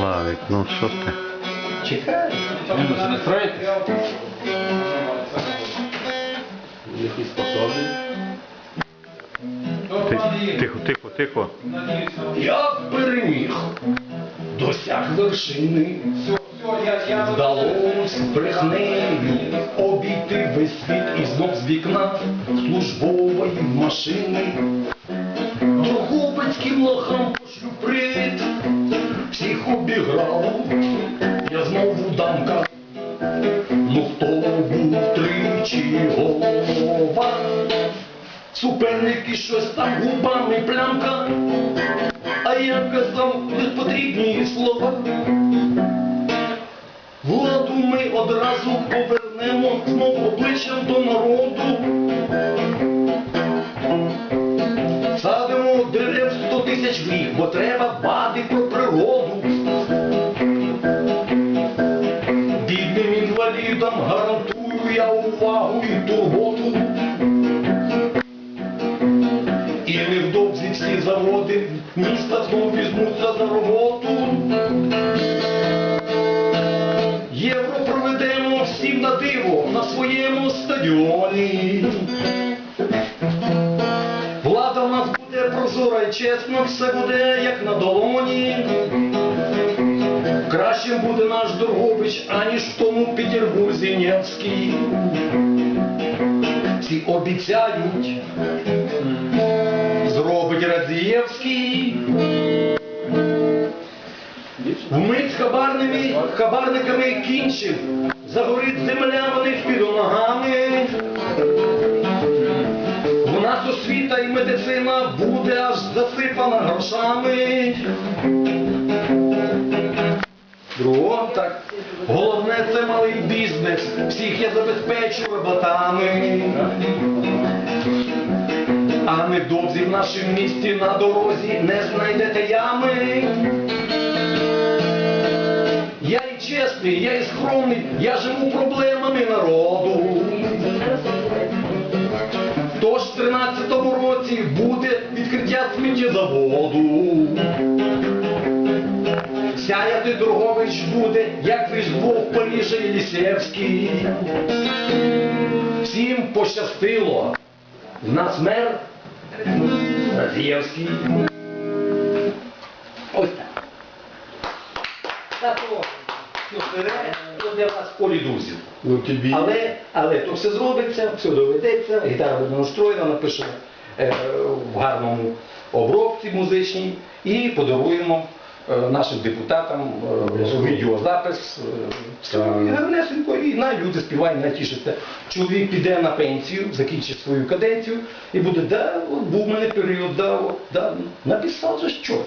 Славік, ну що ти? Чекай. Ви не настроїтесь? Які способні. Тихо, тихо, тихо. Я переміг. Досяг вершини. Вдалось брехневі обійти весь світ і знов з вікна службової машини. Дрогобицьким лохам пошлю привіт, обіграв, я знову дамка. Ну хто був тричі голова? Суперники щось там губами плямка, а я казав потрібні слова. Владу ми одразу повернемо знов обличчям до народу. Садимо дерев сто тисяч в рік, бо треба дбати про інвалідам гарантую я увагу і турботу. І невдовзі всі заводи міста знов візьмуться за роботу. Євро проведемо всім на диво на своєму стадіоні. Влада в нас буде прозора і чесна, все буде як на долоні. Кращим буде наш Дрогобич, аніж тому Петербурзі Невський. Всі обіцяють, зробить Радзієвський. Вмить хабарними, хабарниками кінчив, загорить земля в них під ногами. У нас освіта і медицина буде аж засипана грошами. Так. Головне це малий бізнес. Всіх я забезпечу роботами. А невдовзі в нашому місті на дорозі не знайдете ями. Я і чесний, я і скромний, я живу проблемами народу. Тож в 13-му році буде відкриття сміттєзаводу. Сяяти Дрогович буде, як Різдво в Парижі і Лісевський. Всім пощастило. В нас мер Радієвський. Ось так. Так ну, це для вас в полі друзів. Ну. Але, але то все зробиться, все доведеться, гітара буде настроєна, напишемо е, в гарному обробці музичній і подаруємо нашим депутатам е, відеозапис. Е, і гарнесенько, і на люди співають, натішаться. Чоловік піде на пенсію, закінчить свою каденцію і буде, да, був в мене період, да, да, написав же що.